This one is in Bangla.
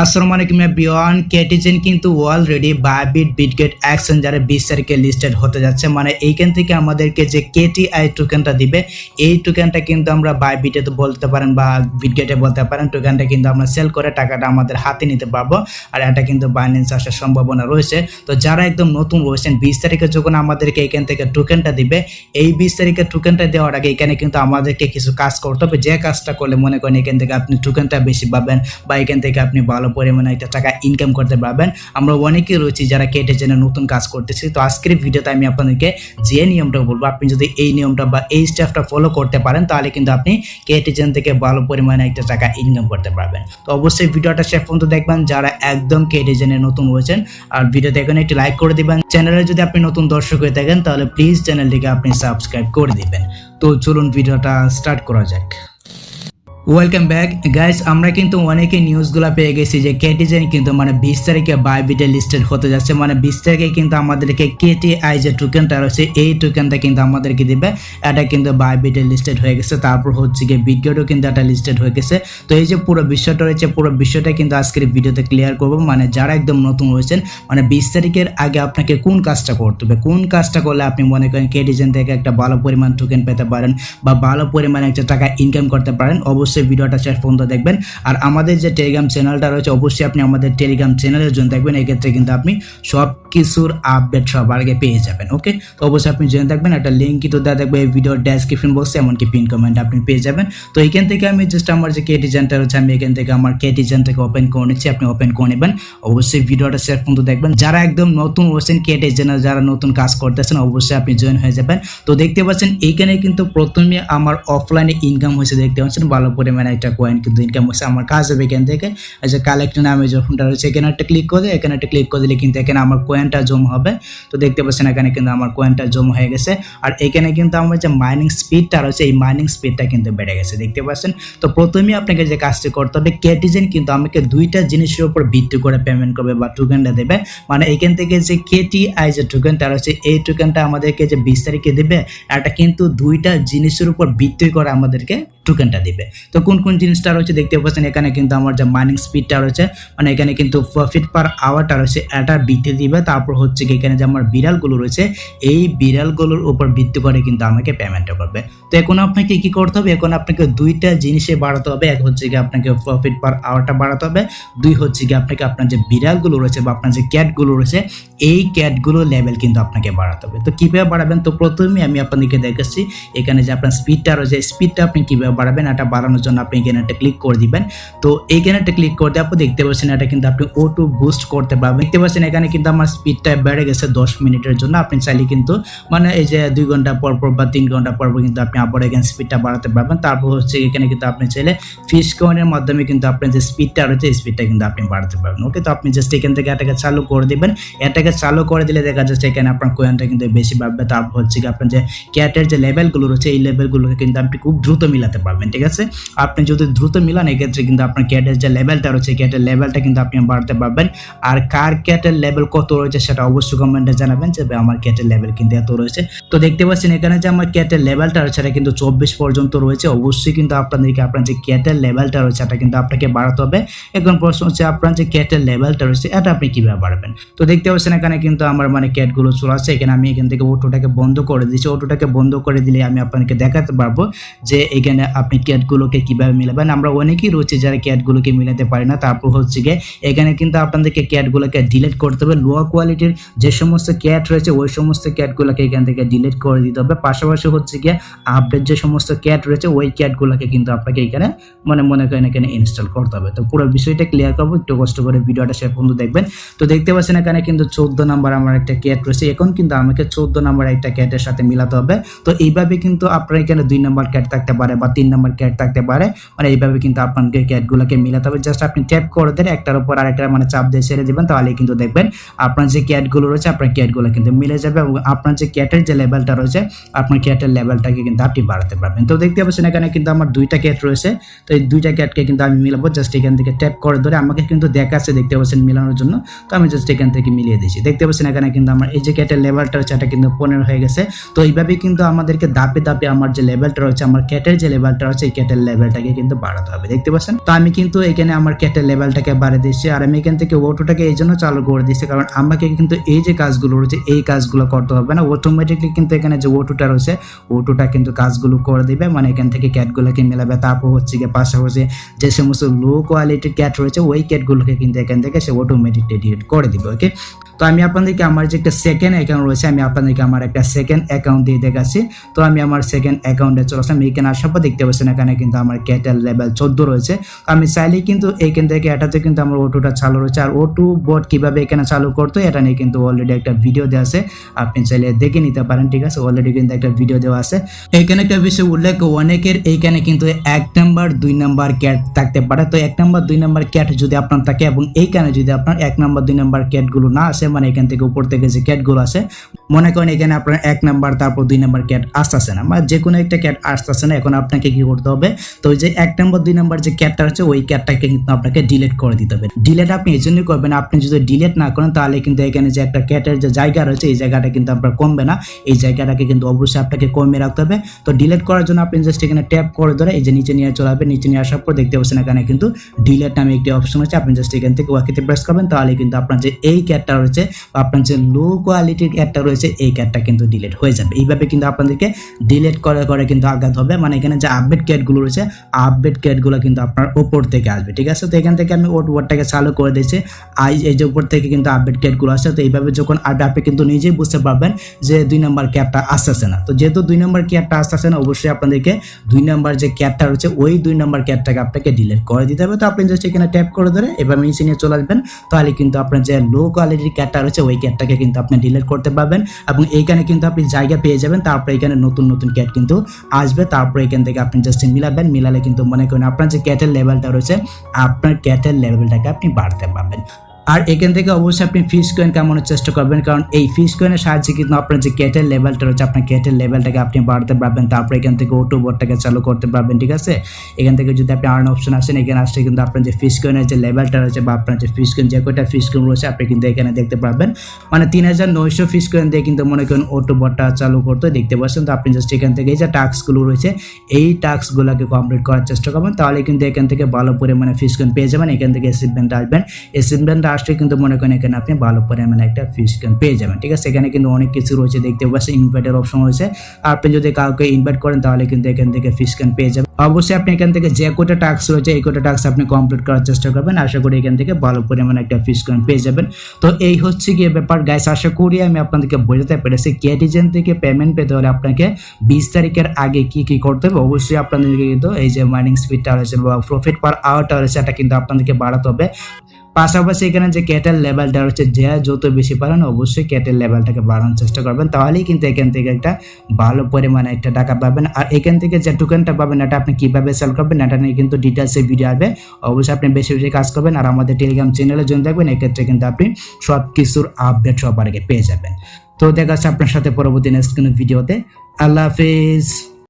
আসসালামু আলাইকুম এভরিওয়ান কেটিজেন কিন্তু অলরেডি বাইবিট বিটগেট এক্সচেঞ্জারে বিশ তারিখে লিস্টেড হতে যাচ্ছে মানে এইখান থেকে আমাদেরকে যে কেটিআই টোকেনটা দিবে, এই টোকেনটা কিন্তু আমরা বাইবিটে তো বলতে পারেন বা বিটগেটে বলতে পারেন টোকেনটা কিন্তু আমরা সেল করে টাকাটা আমাদের হাতে নিতে পারব, আর এটা কিন্তু বাইন্যান্স আসার সম্ভাবনা রয়েছে। তো যারা একদম নতুন রয়েছেন, বিশ তারিখে যখন আমাদেরকে এখান থেকে টোকেনটা দিবে, এই বিশ তারিখে টোকেনটা দেওয়ার আগে এখানে কিন্তু আমাদেরকে কিছু কাজ করতে হবে। যে কাজটা করলে মনে করেন এখান থেকে আপনি টোকেনটা বেশি পাবেন বা এখান থেকে আপনি ভালো পরিমাণে একটা টাকা ইনকাম করতে পারবেন। আমরা অনেকেই রয়েছি যারা কেটে জেনে নতুন কাজ করতেছি। তো আজকের ভিডিওতে আমি আপনাদেরকে যে নিয়মটা বলব, আপনি যদি এই নিয়মটা বা এই স্টেপটা ফলো করতে পারেন, তাহলে কিন্তু আপনি কেটে জেন থেকে ভালো পরিমাণে একটা টাকা ইনকাম করতে পারবেন। তো অবশ্যই ভিডিওটা শেষ পর্যন্ত দেখবেন, যারা একদম কেটে জেনে নতুন রয়েছেন। আর ভিডিও দেখেন একটি লাইক করে দিবেন। চ্যানেলে যদি আপনি নতুন দর্শক হয়ে থাকেন, তাহলে প্লিজ চ্যানেলটিকে আপনি সাবস্ক্রাইব করে দিবেন। তো চলুন ভিডিওটা স্টার্ট করা যাক। ওয়েলকাম ব্যাক গাইস আমরা কিন্তু অনেকে নিউজগুলো পেয়ে গেছি যে কেটিজেন কিন্তু মানে বিশ তারিখে বাইবিটে লিস্টেড হতে যাচ্ছে। মানে বিশ তারিখে কিন্তু আমাদেরকে কেটিআই যে টোকেনটা রয়েছে, এই টোকেনটা কিন্তু আমাদেরকে দিবে। এটা কিন্তু বাইবিটে লিস্টেড হয়ে গেছে। তারপর হচ্ছে গিয়ে বিটগেটও কিন্তু এটা লিস্টেড হয়ে গেছে। তো এই যে পুরো বিষয়টা রয়েছে, পুরো বিষয়টা কিন্তু আজকের ভিডিওতে ক্লিয়ার করব। মানে যারা একদম নতুন রয়েছেন মানে বিশ তারিখের আগে আপনাকে কোন কাজটা করতে হবে? কোন কাজটা করলে আপনি মনে করেন কেটিজেন থেকে একটা ভালো পরিমাণ টোকেন পেতে পারেন বা ভালো পরিমাণে একটা টাকা ইনকাম করতে পারেন? অবশ্যই ভিডিওটা শেষ পর্যন্ত দেখবেন। আর আমাদের যে টেলিগ্রাম চ্যানেলটা রয়েছে, অবশ্যই আপনি আমাদের টেলিগ্রাম চ্যানেলের জন্য দেখবেন এক্ষেত্রে কিন্তু আপনি সব কিছুর আপডেট সবার আগে পেয়ে যাবেন ওকে তো অবশ্যই আপনি জেনে থাকবেন। একটা লিঙ্ক কিন্তু দেওয়া থাকবে এই ভিডিওর ডেসক্রিপশন বক্সে এমনকি পিন কমেন্ট আপনি পেয়ে যাবেন। তো এখান থেকে আমি জাস্ট আমার যে কেটিজেনটা রয়েছে, আমি এখান থেকে আমার কেটিজেনটাকে ওপেন করে নিচ্ছি, আপনি ওপেন করে নেবেন। অবশ্যই ভিডিওটা শেষ পর্যন্ত দেখবেন। যারা একদম নতুন রয়েছেন কেটিজেনার যারা নতুন কাজ করতেছেন, অবশ্যই আপনি জয়েন হয়ে যাবেন। তো দেখতে পাচ্ছেন এইখানে কিন্তু প্রথমে আমার অফলাইনে ইনকাম হয়েছে, দেখতে পাচ্ছেন, ভালো পরিমাণে একটা কয়েন কিন্তু ইনকাম হয়েছে। আমার কাজ হবে এখান থেকে। এই কালেক্ট নামে যখনটা রয়েছে, এখানে একটা ক্লিক করে, এখানে একটা ক্লিক করে দিলে কিন্তু এখানে আমার কয়েনটা জম হবে। তো দেখতে পাচ্ছেন এখানে কিন্তু আমার কয়েনটা জমা হয়ে গেছে। আর এখানে কিন্তু আমার যে মাইনিং স্পিডটা রয়েছে, এই মাইনিং স্পিডটা কিন্তু বেড়ে গেছে। দেখতে পাচ্ছেন? তো প্রথমেই আপনাকে যে কাজটি করতে হবে কেটিজেন কিন্তু আমাকে দুইটা জিনিসের উপর ভিত্তি করে পেমেন্ট করবে বা টোকেনটা দেবে। মানে এখান থেকে যে কেটিআই যে টোকেনটা রয়েছে, এই টোকেনটা আমাদেরকে যে বিশ তারিখে দেবে, এটা কিন্তু দুইটা জিনিসের উপর ভিত্তি করে আমাদেরকে টোকেনটা দিবে। তো কোন কোন জিনিসটা রয়েছে দেখতে পাচ্ছেন, এখানে কিন্তু আমার যে মাইনিং স্পিডটা রয়েছে মানে এখানে কিন্তু প্রফিট পার আওয়ারটা রয়েছে, এটা বৃদ্ধি দিবে। তারপর হচ্ছে কি, এখানে যে আমার বিড়ালগুলো রয়েছে, এই বিড়ালগুলোর উপর ভিত্তি করে কিন্তু আমাকে পেমেন্টটা করবে। তো এখন আপনাকে কি করতে হবে? এখন আপনাকে দুইটা জিনিসে বাড়াতে হবে। এক হচ্ছে কি, আপনাকে প্রফিট পার আওয়ারটা বাড়াতে হবে। দুই হচ্ছে কি, আপনাকে আপনার যে বিড়ালগুলো রয়েছে বা আপনার যে ক্যাটগুলো রয়েছে, এই ক্যাটগুলো লেভেল কিন্তু আপনাকে বাড়াতে হবে। তো কীভাবে বাড়াবেন? তো প্রথমে আমি আপনাদেরকে দেখেছি এখানে যে আপনার স্পিডটা রয়েছে স্পিডটা আপনি কীভাবে বাড়াবেন, এটা বাড়ানোর জন্য আপনি এখানে একটা ক্লিক করে দিবেন। তো এইখানে একটা ক্লিক করতে আপনি দেখতে পাচ্ছেন এটা কিন্তু আপনি ও টু বুস্ট করতে পারবেন। দেখতে পাচ্ছেন এখানে কিন্তু আমার স্পিডটা বেড়ে গেছে দশ মিনিটের জন্য। আপনি চাইলে কিন্তু মানে এই যে দুই ঘণ্টা পর পর বা তিন ঘণ্টা পর কিন্তু আপনি আবার এখানে স্পিডটা বাড়াতে পারবেন। তারপর হচ্ছে এখানে কিন্তু আপনি চাইলে ফিস কয়েনের মাধ্যমে কিন্তু আপনার যে স্পিডটা রয়েছে স্পিডটা কিন্তু আপনি বাড়াতে পারবেন। ওকে তো আপনি জাস্ট এখান থেকে এটাকে চালু করে দিবেন। এটাকে চালু করে দিলে দেখা যাচ্ছে এখানে আপনার কয়েনটা কিন্তু বেশি বাড়বে। তারপর হচ্ছে কি আপনার যে ক্যাটের যে লেভেলগুলো রয়েছে, এই লেভেলগুলোকে কিন্তু আপনি খুব দ্রুত মিলাতে পারবেন ঠিক আছে? আপনি যদি দ্রুত মিলান, এক্ষেত্রে কিন্তু আপনার ক্যাটের যে লেভেলটা রয়েছে ক্যাটের লেভেলটা কিন্তু আপনি বাড়াতে পারবেন। আর কার ক্যাটের লেভেল কত রয়েছে, সেটা অবশ্যই কমেন্টে জানাবেন যে আমার ক্যাটের লেভেল কিন্তু এত রয়েছে। তো দেখতে পাচ্ছেন, এখানে যে আমার ক্যাটের লেভেলটা রয়েছে, সেটা কিন্তু চব্বিশ পর্যন্ত রয়েছে। অবশ্যই কিন্তু আপনাদেরকে আপনার যে ক্যাটের লেভেলটা রয়েছে, সেটা কিন্তু আপনাকে বাড়াতে হবে। এখন প্রশ্ন হচ্ছে, আপনার যে ক্যাটের লেভেলটা রয়েছে, এটা আপনি কীভাবে বাড়াবেন? তো দেখতে পাচ্ছেন, এখানে কিন্তু আমার মানে ক্যাটগুলো চলে আসছে। এখানে আমি এখান থেকে অটোটাকে বন্ধ করে দিচ্ছি। অটোটাকে বন্ধ করে দিলে আমি আপনাকে দেখাতে পারব যে, এখানে আপনি ক্যাটগুলোকে কীভাবে মিলাবেন? আমরা অনেকেই রয়েছে যারা ক্যাটগুলোকে মিলাতে পারি না। তারপর হচ্ছে গিয়ে এখানে কিন্তু আপনাদেরকে ক্যাটগুলোকে ডিলিট করতে হবে। লো কোয়ালিটির যে সমস্ত ক্যাট রয়েছে, ওই সমস্ত ক্যাটগুলোকে এখান থেকে ডিলিট করে দিতে হবে। পাশাপাশি হচ্ছে গিয়ে আপডেট যে সমস্ত ক্যাট রয়েছে, ওই ক্যাটগুলোকে কিন্তু আপনাকে এখানে মানে মনে করেন এখানে ইনস্টল করতে হবে। তো পুরো বিষয়টা ক্লিয়ার করব। একটু কষ্ট করে ভিডিওটা শেষ পর্যন্ত দেখবেন। তো দেখতে পাচ্ছেন এখানে কিন্তু চোদ্দ নাম্বার আমার একটা ক্যাট রয়েছে। এখন কিন্তু আমাকে চোদ্দ নাম্বার একটা ক্যাটের সাথে মিলাতে হবে। তো এইভাবে কিন্তু আপনার এখানে দুই নাম্বার ক্যাট থাকতে পারে বা নাম্বার ক্যাট থাকতে পারে। মানে এইভাবে কিন্তু আপনাকে ক্যাটগুলোকে মিলাতে হবে। জাস্ট আপনি ট্যাপ করে দেন, একটার উপর আরেকটা মানে চাপ দিয়ে ছেড়ে দিবেন তাহলে কিন্তু দেখবেন আপনার যে ক্যাটগুলো রয়েছে, আপনার ক্যাটগুলো কিন্তু মিলে যাবে এবং আপনার যে ক্যাটের যে লেভেলটা রয়েছে, আপনার ক্যাটের লেভেলটাকে কিন্তু আপনি বাড়াতে পারবেন। তো দেখতে পাচ্ছেন এখানে কিন্তু আমার দুইটা ক্যাট রয়েছে। তো এই দুইটা ক্যাটকে কিন্তু আমি মিলাবো। জাস্ট এখান থেকে ট্যাপ করে ধরে আমাকে কিন্তু দেখাচ্ছে দেখতে পাচ্ছেন মিলানোর জন্য। তো আমি জাস্ট এখান থেকে মিলিয়ে দিচ্ছি। দেখতে পাচ্ছেন এখানে কিন্তু আমার এই যে ক্যাটের লেভেলটা রয়েছে, এটা কিন্তু পনেরো হয়ে গেছে। তো এইভাবে কিন্তু আমাদেরকে দাপে দাপে আমার যে লেভেলটা রয়েছে, আমার ক্যাটের যে লেভেল লেভেলটা হচ্ছে এই ক্যাটের লেভেলটাকে কিন্তু বাড়াতে হবে। দেখতে পাচ্ছেন? তো আমি কিন্তু এখানে আমার ক্যাটেল লেভেলটাকে বাড়িয়ে দিচ্ছি আর আমি এখান থেকে অটোটাকে এই জন্য চালু করে দিচ্ছি কারণ আমাকে কিন্তু এই যে কাজগুলো রয়েছে, এই কাজগুলো করতে হবে না। অটোমেটিকলি কিন্তু এখানে যে ওটুটা রয়েছে ওটুটা কিন্তু কাজগুলো করে দিবে। মানে এখান থেকে ক্যাটগুলোকে মেলাবে। তারপর হচ্ছে গিয়ে পাশাপাশি যে সমস্ত লো কোয়ালিটির ক্যাট রয়েছে, ওই ক্যাটগুলোকে কিন্তু এখান থেকে সে অটোমেটিকলি ডিলিট করে দিবে ওকে তো আমি আপনাদেরকে আমার যে একটা সেকেন্ড অ্যাকাউন্ট রয়েছে, আমি আপনাদেরকে আমার একটা সেকেন্ড অ্যাকাউন্ট দিয়ে দেখাচ্ছি। তো আমি আমার সেকেন্ড অ্যাকাউন্টে চলে আসলাম। এখানে আসার পর দেখতে পাচ্ছেন এখানে কিন্তু আমার ক্যাটেল লেভেল চোদ্দ রয়েছে। তো আমি চাইলেই কিন্তু এইখান থেকে, এটাতে কিন্তু আমার ওটুটা চালু রয়েছে। আর ওটু বোর্ড কীভাবে এখানে চালু করতো এটা নিয়ে কিন্তু অলরেডি একটা ভিডিও দেওয়া আছে। আপনি চাইলে দেখে নিতে পারেন, ঠিক আছে? অলরেডি কিন্তু একটা ভিডিও দেওয়া আছে। এখানে একটা বিষয় উল্লেখ, অনেকের এইখানে কিন্তু এক নাম্বার দুই নাম্বার ক্যাট থাকতে পারে। তো এক নাম্বার দুই নাম্বার ক্যাট যদি আপনার থাকে এবং এইখানে যদি আপনার এক নাম্বার দুই নাম্বার ক্যাটগুলো না আসে মানে এখান থেকে উপর থেকে যে ক্যাটগুলো আসে মনে করেন এখানে আপনার এক নাম্বার তারপর দুই নাম্বার ক্যাট আসতেছে না, বা যে কোনো একটা ক্যাট আসতেছে না, এখন আপনাকে কি করতে হবে? তো ওই যে এক নাম্বার দুই নাম্বার যে ক্যাটটা আছে, ওই ক্যাটটাকে কিন্তু আপনাকে ডিলিট করে দিতে হবে। ডিলিট আপনি এই জন্যই করবেন, আপনি যদি ডিলিট না করেন, তাহলে কিন্তু এখানে যে একটা ক্যাটের যে জায়গা রয়েছে, এই জায়গাটা কিন্তু আপনার কমবে না। এই জায়গাটাকে কিন্তু অবশ্যই আপনাকে কমে রাখতে হবে। তো ডিলিট করার জন্য আপনি জাস্ট এখানে ট্যাপ করে ধরে, এই যে নিচে নিয়ে চলে আসবেন, নিচে নিয়ে আসার পর দেখতে পাচ্ছেন এখানে কিন্তু ডিলেট নামে একটি অপশন আছে। আপনি জাস্ট এখান থেকে ওয়াকিতে প্রেস করবেন, তাহলে কিন্তু আপনার যে এই ক্যাটটা রয়েছে বা আপনার যে লো কোয়ালিটির ক্যাটটা রয়েছে, এই ক্যাটটা কিন্তু ডিলিট হয়ে যাবে। এইভাবে কিন্তু আপনাদেরকে ডিলিট করে করে কিন্তু আঘাত হবে। মানে এখানে যে আপডেট ক্যাটগুলো রয়েছে আপডেট ক্যাটগুলো কিন্তু আপনার ওপর থেকে আসবে, ঠিক আছে? তো এখান থেকে আমি ওট ওয়ার্ডটাকে চালু করে দিয়েছি। আই, এই যে উপর থেকে কিন্তু আপডেট ক্যাটগুলো আসছে, তো এইভাবে যখন আপনি আপনি কিন্তু নিজেই বুঝতে পারবেন যে দুই নম্বর ক্যাটটা আসতেছে না। তো যেহেতু দুই নম্বর ক্যাটটা আসতেছে না, অবশ্যই আপনাদেরকে দুই নম্বর যে ক্যাটটা রয়েছে, ওই দুই নম্বর ক্যাটটাকে আপনাকে ডিলিট করে দিতে হবে। তো আপনি জাস্ট এখানে ট্যাপ করে ধরে এবার নিয়ে চলে আসবেন। তাহলে কিন্তু আপনার যে লো কোয়ালিটির ক্যাটটা রয়েছে, ওই ক্যাটটাকে কিন্তু আপনি ডিলিট করতে পারবেন এবং এইখানে কিন্তু আপনি জায়গা পেয়ে যাবেন, তারপরে এখানে নতুন নতুন ক্যাট কিন্তু আসবে। তারপরে এখান থেকে আপনি জাস্ট মিলাবেন, মিলালে কিন্তু মনে করেন আপনার যে ক্যাটের লেভেলটা রয়েছে, আপনার ক্যাটের লেভেলটাকে আপনি বাড়তে পারবেন। আর এখান থেকে অবশ্যই আপনি ফিস কয়েন কামানোর চেষ্টা করবেন, কারণ এই ফিস কয়েনের সাহায্যে কিন্তু আপনার যে ক্যাটের লেভেলটা রয়েছে, আপনার ক্যাটের লেভেলটাকে আপনি বাড়তে পারবেন, তারপরে এখান থেকে ওটো বোর্ডটাকে চালু করতে পারবেন, ঠিক আছে? এখান থেকে যদি আপনি আর্ন অপশন আসেন, এখানে আসলে কিন্তু আপনার যে ফিস কয়েনের যে লেভেলটা রয়েছে বা আপনার যে ফিস কয়েন যে কয়টা ফিস কয়েন রয়েছে, আপনি কিন্তু এখানে দেখতে পারবেন। মানে তিন হাজার নয়শো ফিস কয়েন দিয়ে কিন্তু মনে করেন ওটো বোর্ডটা চালু করতে দেখতে পাচ্ছেন। তো আপনি জাস্ট এখান থেকে এই যে টাস্কগুলো রয়েছে, এই টাস্কগুলোকে কমপ্লিট করার চেষ্টা করবেন, তাহলে কিন্তু এখান থেকে ভালো পরিমাণে ফিস কয়েন পেয়ে যাবেন, এখান থেকে অ্যাসিভমেন্ট আসবেন। অ্যাসিভমেন্ট আসলে কিন্তু মনে করেন এখানে আপনি ভালো পরিমাণে একটা ফিস পেয়ে যাবেন, ঠিক আছে? এখানে কিন্তু অনেক কিছু রয়েছে, দেখতে পাচ্ছেন ইনভাইটের অপশন রয়েছে। আপনি যদি কাউকে ইনভাইট করেন, তাহলে কিন্তু এখান থেকে ফিস কয়েন পেয়ে যাবেন। অবশ্যই আপনি এখান থেকে যে কোটা টাস্ক রয়েছে, এই কোটা টাস্ক আপনি কমপ্লিট করার চেষ্টা করবেন। আশা করি এখান থেকে ভালো পরিমাণে একটা ফিস কয়েন পেয়ে যাবেন। তো এই হচ্ছে গিয়ে ব্যাপার। গাইস আশা করি আমি আপনাদেরকে বোঝাতে পেরেছি ক্যাটিজেন থেকে পেমেন্ট পেতে হলে আপনাকে বিশ তারিখের আগে কি কি করতে হবে। অবশ্যই আপনাদেরকে কিন্তু এই যে মাইনিং স্পিডটা রয়েছে বা প্রফিট পার আওয়ারটা রয়েছে, এটা কিন্তু আপনাদেরকে বাড়াতে হবে। পাশাপাশি এখানে যে ক্যাটেল লেভেলটা রয়েছে, যে যত বেশি পারেন অবশ্যই ক্যাটেল লেভেলটাকে বাড়ানোর চেষ্টা করবেন। তাহলেই কিন্তু এখান থেকে একটা ভালো পরিমাণে একটা টাকা পাবেন। আর এখান থেকে যে টোকেনটা পাবেন, এটা আপনি কীভাবে সেল করবেন, এটা নিয়ে কিন্তু ডিটেলসে ভিডিও আসবে। অবশ্যই আপনি বেশি বেশি কাজ করবেন। আর আমাদের টেলিগ্রাম চ্যানেলে জয়েন থাকবেন, এক্ষেত্রে কিন্তু আপনি সব কিছুর আপডেট সবার আগে পেয়ে যাবেন। তো দেখা আপনার সাথে পরবর্তী নেক্সট কোনো ভিডিওতে আল্লাহ হাফিজ।